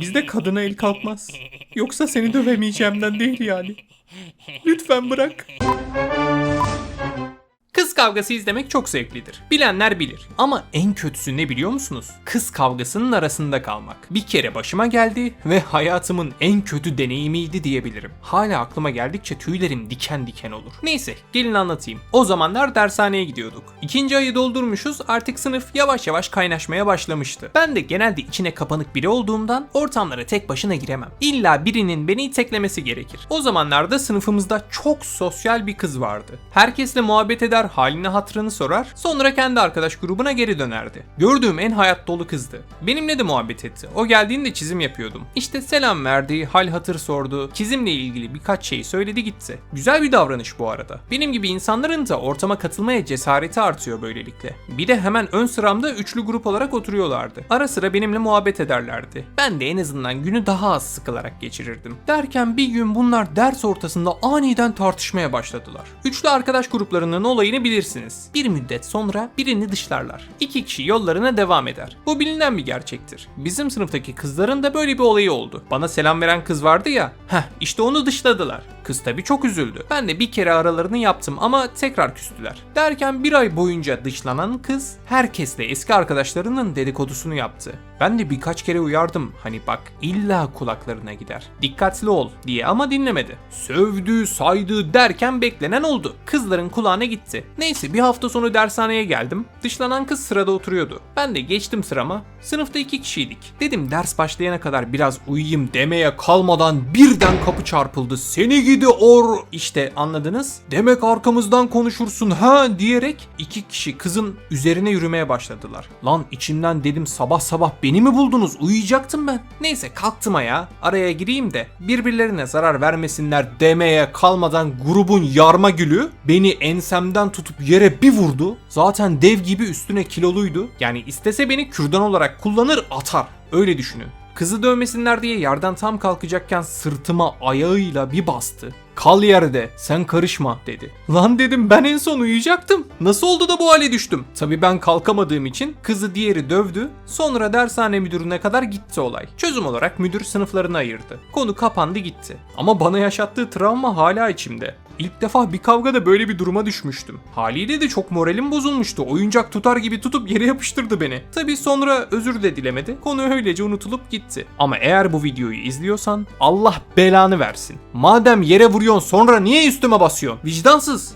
Bizde kadına el kalkmaz. Yoksa seni dövemeyeceğimden değil yani. Lütfen bırak. Kavgası izlemek çok zevklidir. Bilenler bilir. Ama en kötüsü ne biliyor musunuz? Kız kavgasının arasında kalmak. Bir kere başıma geldi ve hayatımın en kötü deneyimiydi diyebilirim. Hala aklıma geldikçe tüylerim diken diken olur. Neyse gelin anlatayım. O zamanlar dershaneye gidiyorduk. İkinci ayı doldurmuşuz artık sınıf yavaş yavaş kaynaşmaya başlamıştı. Ben de genelde içine kapanık biri olduğumdan ortamlara tek başına giremem. İlla birinin beni iteklemesi gerekir. O zamanlarda sınıfımızda çok sosyal bir kız vardı. Herkesle muhabbet eder, halini hatırını sorar, sonra kendi arkadaş grubuna geri dönerdi. Gördüğüm en hayat dolu kızdı. Benimle de muhabbet etti. O geldiğinde çizim yapıyordum. İşte selam verdi, hal hatır sordu, çizimle ilgili birkaç şey söyledi gitti. Güzel bir davranış bu arada. Benim gibi insanların da ortama katılmaya cesareti artıyor böylelikle. Bir de hemen ön sıramda üçlü grup olarak oturuyorlardı. Ara sıra benimle muhabbet ederlerdi. Ben de en azından günü daha az sıkılarak geçirirdim. Derken bir gün bunlar ders ortasında aniden tartışmaya başladılar. Üçlü arkadaş gruplarının olayını bilirsiniz. Bir müddet sonra birini dışlarlar. İki kişi yollarına devam eder. Bu bilinen bir gerçektir. Bizim sınıftaki kızların da böyle bir olayı oldu. Bana selam veren kız vardı ya. Heh işte onu dışladılar. Kız tabi çok üzüldü. Ben de bir kere aralarını yaptım ama tekrar küstüler. Derken bir ay boyunca dışlanan kız herkesle eski arkadaşlarının dedikodusunu yaptı. Ben de birkaç kere uyardım. Hani bak illa kulaklarına gider. Dikkatli ol diye ama dinlemedi. Sövdü, saydı derken beklenen oldu. Kızların kulağına gitti. Neyse bir hafta sonu dershaneye geldim. Dışlanan kız sırada oturuyordu. Ben de geçtim sırama. Sınıfta iki kişiydik. Dedim ders başlayana kadar biraz uyuyayım demeye kalmadan birden kapı çarpıldı. Seni gidi or... İşte anladınız? Demek arkamızdan konuşursun ha diyerek iki kişi kızın üzerine yürümeye başladılar. Lan içimden dedim sabah sabah beni mi buldunuz? Uyuyacaktım ben. Neyse kalktım ayağa. Araya gireyim de birbirlerine zarar vermesinler demeye kalmadan grubun yarma gülü beni ensemden tutup yere bir vurdu. Zaten dev gibi üstüne kiloluydu. Yani istese beni kürdan olarak kullanır atar. Öyle düşünün. Kızı dövmesinler diye yerden tam kalkacakken sırtıma ayağıyla bir bastı. Kal yerde sen karışma dedi. Lan dedim ben en son uyuyacaktım. Nasıl oldu da bu hale düştüm? Tabii ben kalkamadığım için kızı diğeri dövdü. Sonra dershane müdürüne kadar gitti olay. Çözüm olarak müdür sınıflarını ayırdı. Konu kapandı gitti. Ama bana yaşattığı travma hala içimde. İlk defa bir kavgada böyle bir duruma düşmüştüm. Haliyle de çok moralim bozulmuştu. Oyuncak tutar gibi tutup yere yapıştırdı beni. Tabi sonra özür de dilemedi. Konu öylece unutulup gitti. Ama eğer bu videoyu izliyorsan Allah belanı versin. Madem yere vuruyorsun sonra niye üstüme basıyorsun? Vicdansız.